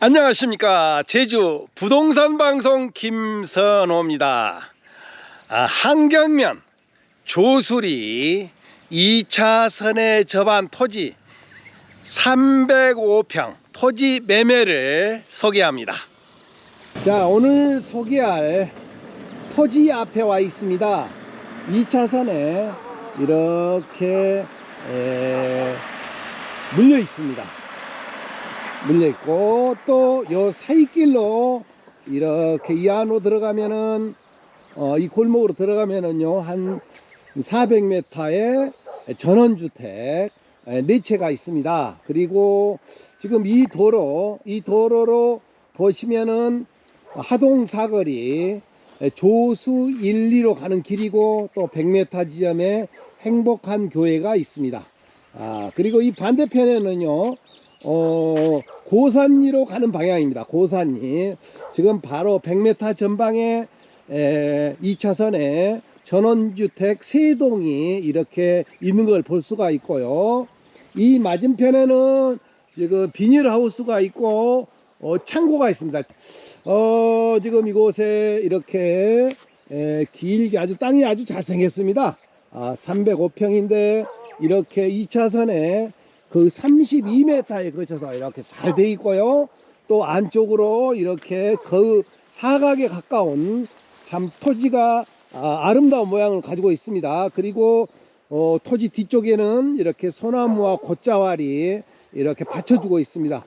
안녕하십니까. 제주 부동산 방송 김선호입니다. 아, 한경면 조수리 2차선에 접한 토지 305평 토지 매매를 소개합니다. 자 오늘 소개할 토지 앞에 와 있습니다. 2차선에 이렇게 에, 물려 있습니다 물려 있고 또 요 사이길로 이렇게 이 안으로 들어가면은 어, 이 골목으로 들어가면은요 한 400m의 전원주택 에, 네 채가 있습니다. 그리고 지금 이 도로 이 도로로 보시면은 하동 사거리 에, 조수 1, 2로 가는 길이고 또 100m 지점에 행복한 교회가 있습니다. 아 그리고 이 반대편에는요 어, 고산리로 가는 방향입니다. 고산리. 지금 바로 100m 전방에 에, 2차선에 전원주택 세 동이 이렇게 있는 걸 볼 수가 있고요. 이 맞은편에는 지금 비닐하우스가 있고 어, 창고가 있습니다. 어, 지금 이곳에 이렇게 에, 길게 아주 땅이 아주 잘 생겼습니다. 아, 305평인데 이렇게 2차선에 그 32m에 걸쳐서 이렇게 잘 돼 있고요. 또 안쪽으로 이렇게 그 사각에 가까운 참 토지가 아, 름다운 모양을 가지고 있습니다. 그리고 어, 토지 뒤쪽에는 이렇게 소나무와 곶자왈이 이렇게 받쳐주고 있습니다.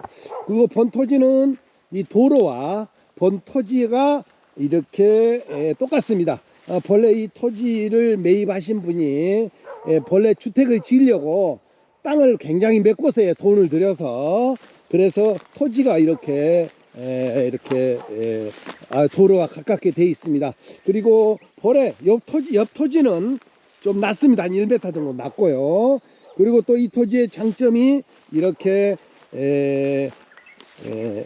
그리고 본 토지는 이 도로와 본 토지가 이렇게 에, 똑같습니다. 어, 본래 이 토지를 매입하신 분이 에, 본래 주택을 지으려고 땅을 굉장히 몇 곳에 돈을 들여서 그래서 토지가 이렇게 에, 이렇게 에, 아, 도로와 가깝게 돼 있습니다. 그리고 볼에 옆 토지 옆 토지는 좀 낮습니다. 한 1m 정도 낮고요. 그리고 또 이 토지의 장점이 이렇게 에, 에,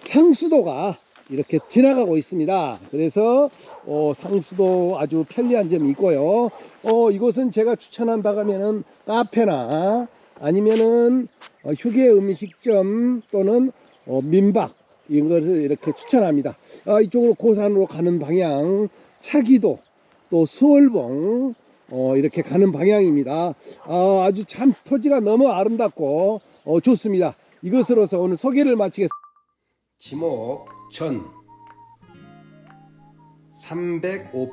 상수도가 이렇게 지나가고 있습니다. 그래서 어, 상수도 아주 편리한 점이 있고요. 어, 이곳은 제가 추천한다면은 카페나 아니면은 어, 휴게 음식점 또는 어, 민박 이것을 이렇게 추천합니다. 아, 이쪽으로 고산으로 가는 방향 차기도 또 수월봉 어, 이렇게 가는 방향입니다. 아, 아주 참 토지가 너무 아름답고 어, 좋습니다. 이것으로서 오늘 소개를 마치겠습니다. 지목 전 305평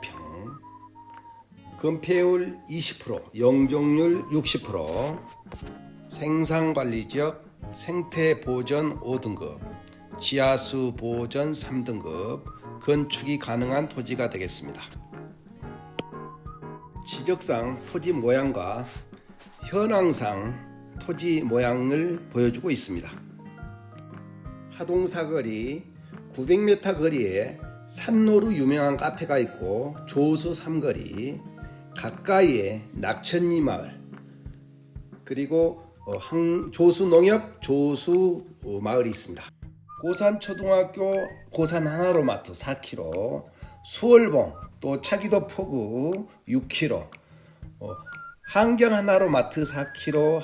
건폐율 20% 영종률 60% 생산관리지역 생태보전 5등급 지하수 보전 3등급 건축이 가능한 토지가 되겠습니다. 지적상 토지 모양과 현황상 토지 모양을 보여주고 있습니다. 하동사거리 900m 거리에 산로로 유명한 카페가 있고 조수 삼거리 가까이에 낙천리 마을 그리고 어, 항- 조수 농협 조수 어, 마을이 있습니다. 고산 초등학교 고산 하나로마트 4km 수월봉 또 차기도 포구 6km 어, 한경 하나로마트 4km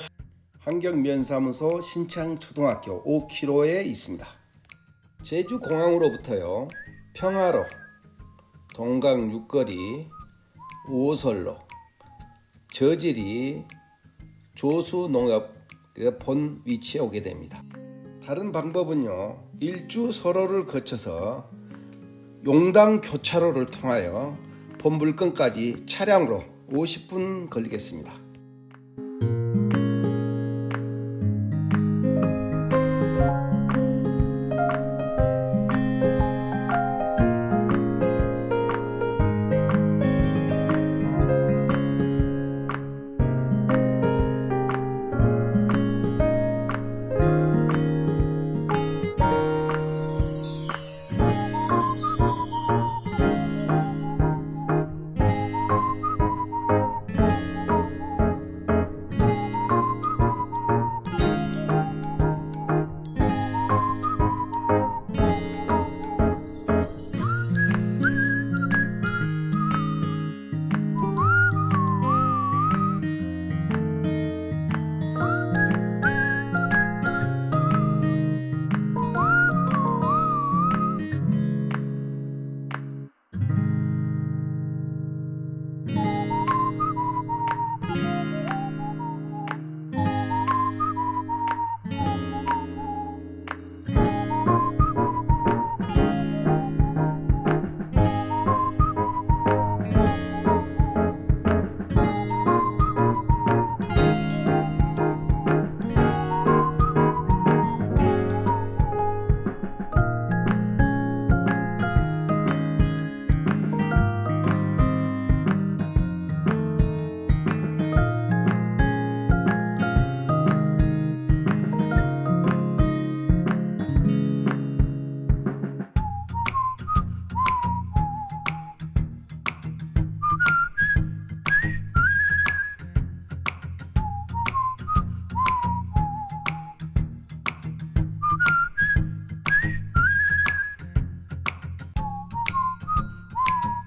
환경면사무소 신창초등학교 5km에 있습니다. 제주공항으로부터요 평화로 동강 육거리 오설로 저질이 조수농업 그본 위치에 오게 됩니다. 다른 방법은요 일주 서로를 거쳐서 용당 교차로를 통하여 본 물건까지 차량으로 50분 걸리겠습니다.